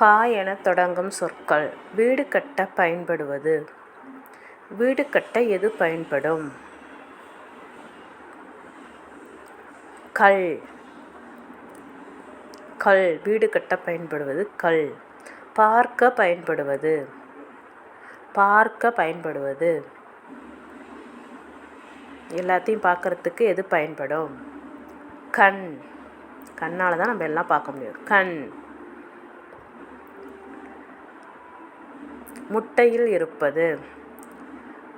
கா என தொடங்கும் சொற்கள் வீடு கட்ட பயன்படுவது. வீடு கட்ட எது பயன்படும்? கல். கல். வீடு கட்ட பயன்படுவது கல். பார்க்க பயன்படுவது. பார்க்க பயன்படுவது. எல்லாத்தையும் பார்க்கறதுக்கு எது பயன்படும்? கண். கண்ணால் தான் நம்ம எல்லாம் பார்க்க முடியும். கண். முட்டையில் இருப்பது.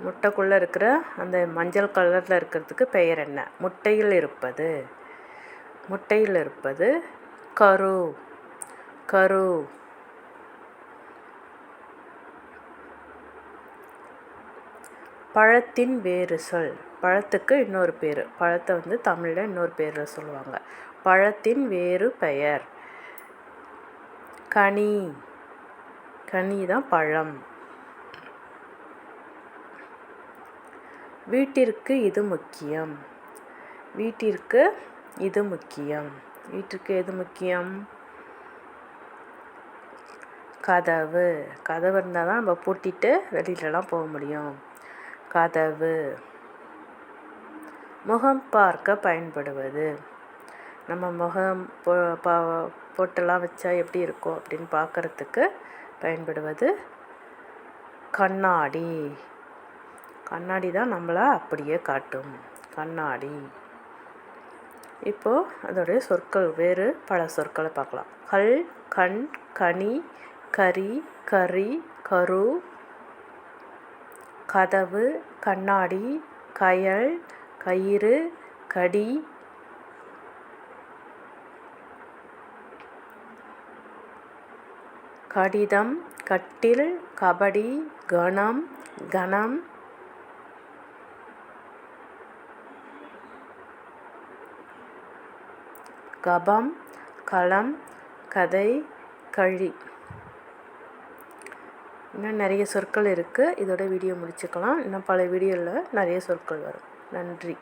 முட்டைக்குள்ளே இருக்கிற அந்த மஞ்சள் கலரில் இருக்கிறதுக்கு பெயர் என்ன? முட்டையில் இருப்பது. முட்டையில் இருப்பது கரு. கரு. பழத்தின் வேறு சொல். பழத்துக்கு இன்னொரு பேர். பழத்தை வந்து தமிழில் இன்னொரு பேரில் சொல்லுவாங்க. பழத்தின் வேறு பெயர். கனி. கனி தான் பழம். வீட்டிற்கு இது முக்கியம். வீட்டிற்கு இது முக்கியம். வீட்டிற்கு எது முக்கியம்? கதவு. கதவு இருந்தால் தான் நம்ம பூட்டிட்டு வெளியிலலாம் போக முடியும். கதவு. முகம் பார்க்க பயன்படுவது. நம்ம முகம் பொ பொட்டெல்லாம் வச்சா எப்படி இருக்கும் அப்படின்னு பார்க்கறதுக்கு பயன்படுவது? கண்ணாடி. கண்ணாடி தான் நம்மளை அப்படியே காட்டும். கண்ணாடி. இப்போது அதோடைய சொற்கள் வேறு பல சொற்களை பார்க்கலாம். கல் கண் கனி கரி கரி கரு கதவு கண்ணாடி கயல் கயிறு கடி கடிதம் கட்டில் கபடி கணம் கணம். கபம் களம் கதை கழி. இன்னும் நிறைய சொற்கள் இருக்குது இதோட வீடியோ முடிச்சுக்கலாம். இன்னும் பல வீடியோவில் நிறைய சொற்கள் வரும். நன்றி.